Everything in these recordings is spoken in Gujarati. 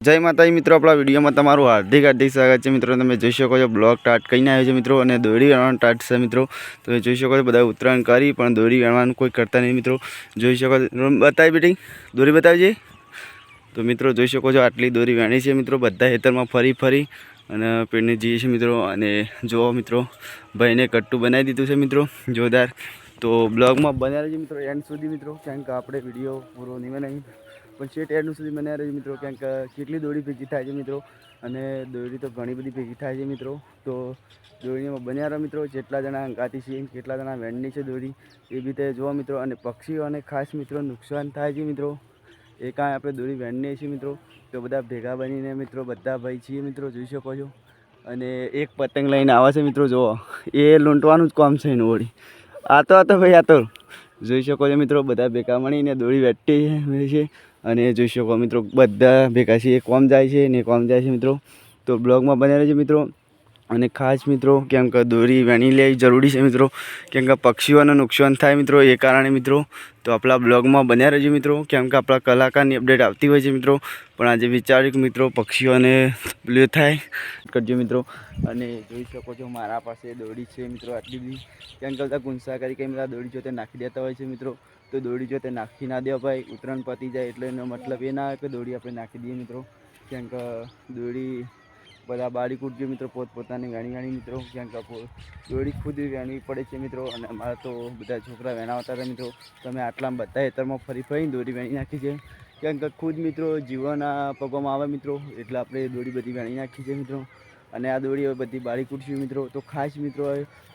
જય માતાજી મિત્રો, આપણા વિડીયોમાં તમારું હાર્દિક હાર્દિક સ્વાગત છે. મિત્રો, તમે જોઈ શકો છો, બ્લોગ ટાટ કરીને આવ્યો છે મિત્રો, અને દોરી વેણવાનું ટાટ છે મિત્રો. તમે જોઈ શકો છો બધા ઉત્તરાયણ કરી, પણ દોરી વેણવાનું કોઈ કરતા નહીં મિત્રો. જોઈ શકો છો બતાવી બેટી, દોરી બતાવજે. તો મિત્રો, જોઈ શકો છો, આટલી દોરી વેણી છે મિત્રો, બધા ખેતરમાં ફરી ફરી, અને પેડને જઈએ છીએ મિત્રો, અને જુઓ મિત્રો, ભાઈને કટ્ટું બનાવી દીધું છે મિત્રો, જોરદાર. તો બ્લોગમાં બનાવે છે મિત્રો એન્ડ સુધી મિત્રો, કારણ કે આપણે વીડિયો પૂરો નહીં બનાવી પણ છેટ એન્ડ સુધી મને યાર મિત્રો ક્યાંક કેટલી દોરી ભેગી થાય છે મિત્રો? અને દોરી તો ઘણી બધી ભેગી થાય છે મિત્રો. તો દોરીમાં બન્યા મિત્રો, જેટલા જણા અંગાતી છે કેટલા જણા વેણની છે દોરી એ બી તે જોવા મિત્રો. અને પક્ષીઓને ખાસ મિત્રો, નુકસાન થાય છે મિત્રો. એ કાંઈ આપણે દોરી વેણની છીએ મિત્રો. તો બધા ભેગા બનીને મિત્રો, બધા ભાઈ છીએ મિત્રો, જોઈ શકો છો. અને એક પતંગ લઈને આવે છે મિત્રો, જુઓ. એ લૂંટવાનું જ કામ છે એનું વળી. આ તો આ તો ભાઈ, આ તો જોઈ શકો છો મિત્રો, બધા ભેગા મળીને દોરી વેટી છે. અને જોઈ શકો મિત્રો, બધા ભેગા છે એ કોમ જાય છે ને કોમ જાય છે મિત્રો. તો બ્લોગમાં બને રહેજો મિત્રો. અને ખાસ મિત્રો, કેમ કે દોરી વેણી લેવી જરૂરી છે મિત્રો. કેમ કે પક્ષીઓને નુકસાન થાય મિત્રો, એ કારણે મિત્રો. તો આપણા બ્લોગમાં બન્યા રહેજો મિત્રો. કેમ કે આપણા કલાકારની અપડેટ આવતી હોય છે મિત્રો. પણ આજે વિચાર્યું કે મિત્રો, પક્ષીઓને લે થાય. કરજો મિત્રો. અને જોઈ શકો છો મારા પાસે દોરી છે મિત્રો આટલી બધી. કેમ કે બધા ગુંસા કરી કે બધા દોરી જોતે નાખી દેતા હોય છે મિત્રો. તો દોરી જોતે નાખી ના દો ભાઈ, ઉત્તરાયણ પતી જાય એટલે એનો મતલબ એ ના આવે કે દોરી આપણે નાખી દઈએ મિત્રો. કેમ કે દોરી બધા બાળી કૂટજો મિત્રો પોતપોતાની વેણી વેણી મિત્રો ક્યાંક દોડી ખુદ વેણવી પડે છે મિત્રો, અને અમારા તો બધા છોકરા વેણાવતા હતા મિત્રો. તમે આટલામાં બધા હેતરમાં ફરી ફરીને દોરી વેણી નાખી છે. કેમ કે ખુદ મિત્રો જીવનના પગોમાં આવે મિત્રો, એટલે આપણે દોરી બધી વેણી નાખી છે મિત્રો. અને આ દોરી હવે બધી બાળી કૂટશું મિત્રો. તો ખાસ મિત્રો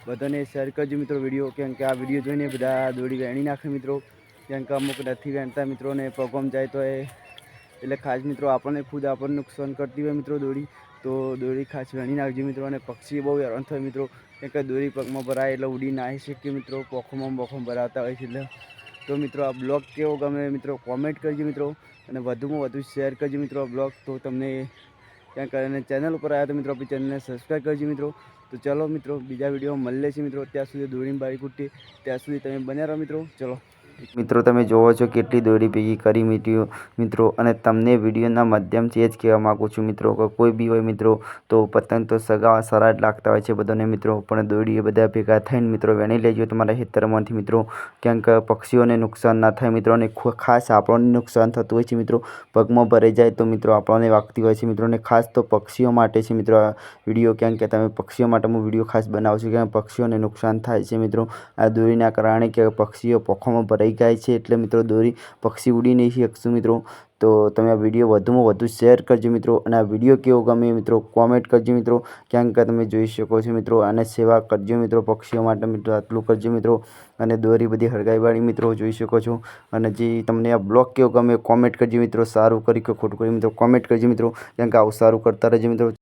બધાને શેર કરજો મિત્રો વીડિયો કેમ કે આ વીડિયો જોઈને બધા દોરી વેણી નાખે મિત્રો. કેમ કે અમુક નથી વેણતા મિત્રોને પગોમાં જાય તો એ, એટલે ખાસ મિત્રો આપણને ખુદ આપણને નુકસાન કરતી હોય મિત્રો દોરી. તો દોરી ખાસ વણી નાખજો મિત્રો અને પક્ષી બહુ હેરાન થાય મિત્રો. કે દોરી પગમાં ભરાય એટલે ઉડી ના આવી શકીએ મિત્રો, પોખોમાં બોખમાં ભરાતા હોય છે તો મિત્રો આ બ્લોગ કેવો ગમે મિત્રો કોમેન્ટ કરજો મિત્રો અને વધુમાં વધુ શેર કરજો મિત્રો આ બ્લોગ. તો તમને ક્યાંક અને ચેનલ ઉપર આવ્યા તો મિત્રો આપણી ચેનલને સબસ્ક્રાઈબ કરજો મિત્રો. તો ચલો મિત્રો બીજા વિડીયોમાં મળીએ છીએ મિત્રો. ત્યાં સુધી દોરીની બારી કુટી ત્યાં સુધી તમે બન્યા રહો મિત્રો. ચલો. મિત્રો, તમે જોવો છો કેટલી દોરી ભેગી કરી મીટ્યો મિત્રો, અને તમને વિડીયોના માધ્યમથી એ જ કહેવા માગું છું, મિત્રો, કે કોઈ બી હોય મિત્રો, તો પતંગ તો સગા સારા જ લાગતા હોય છે બધાને, મિત્રો, પણ દોરી બધા ભેગા થઈને, મિત્રો, વેણી લેજો તમારા ખેતરમાંથી, મિત્રો. કેમ કે પક્ષીઓને નુકસાન ના થાય, મિત્રો, અને ખાસ આપણને નુકસાન થતું હોય છે, મિત્રો. પગમાં ભરાઈ જાય તો, મિત્રો, આપણને વાગતી હોય છે, મિત્રો, અને ખાસ તો પક્ષીઓ માટે છે, મિત્રો વીડિયો. કેમ કે તમે પક્ષીઓ માટે હું વીડિયો ખાસ બનાવું છું કે પક્ષીઓને નુકસાન થાય છે, મિત્રો. આ દોરીના કારણે કે પક્ષીઓ પોખોમાં ભરાઈ જાય છે એટલે મિત્રો દોરી પક્ષી ઉડી નહીં શકશું મિત્રો. તો તમે આ વીડિયો વધુમાં વધુ શેર કરજો મિત્રો અને આ વીડિયો કેવો ગમે મિત્રો કોમેન્ટ કરજો મિત્રો. ક્યાંક તમે જોઈ શકો છો મિત્રો અને સેવા કરજો મિત્રો પક્ષીઓ માટે મિત્રો, આટલું કરજો મિત્રો અને દોરી બધી હળગાઈવાળી મિત્રો જોઈ શકો છો. અને જે તમને આ બ્લોગ કેવો ગમે કોમેન્ટ કરજો મિત્રો, સારું કરી કે ખોટું કરી મિત્રો કોમેન્ટ કરજો મિત્રો. કેમ કે આવું સારું કરતા રહેજો મિત્રો.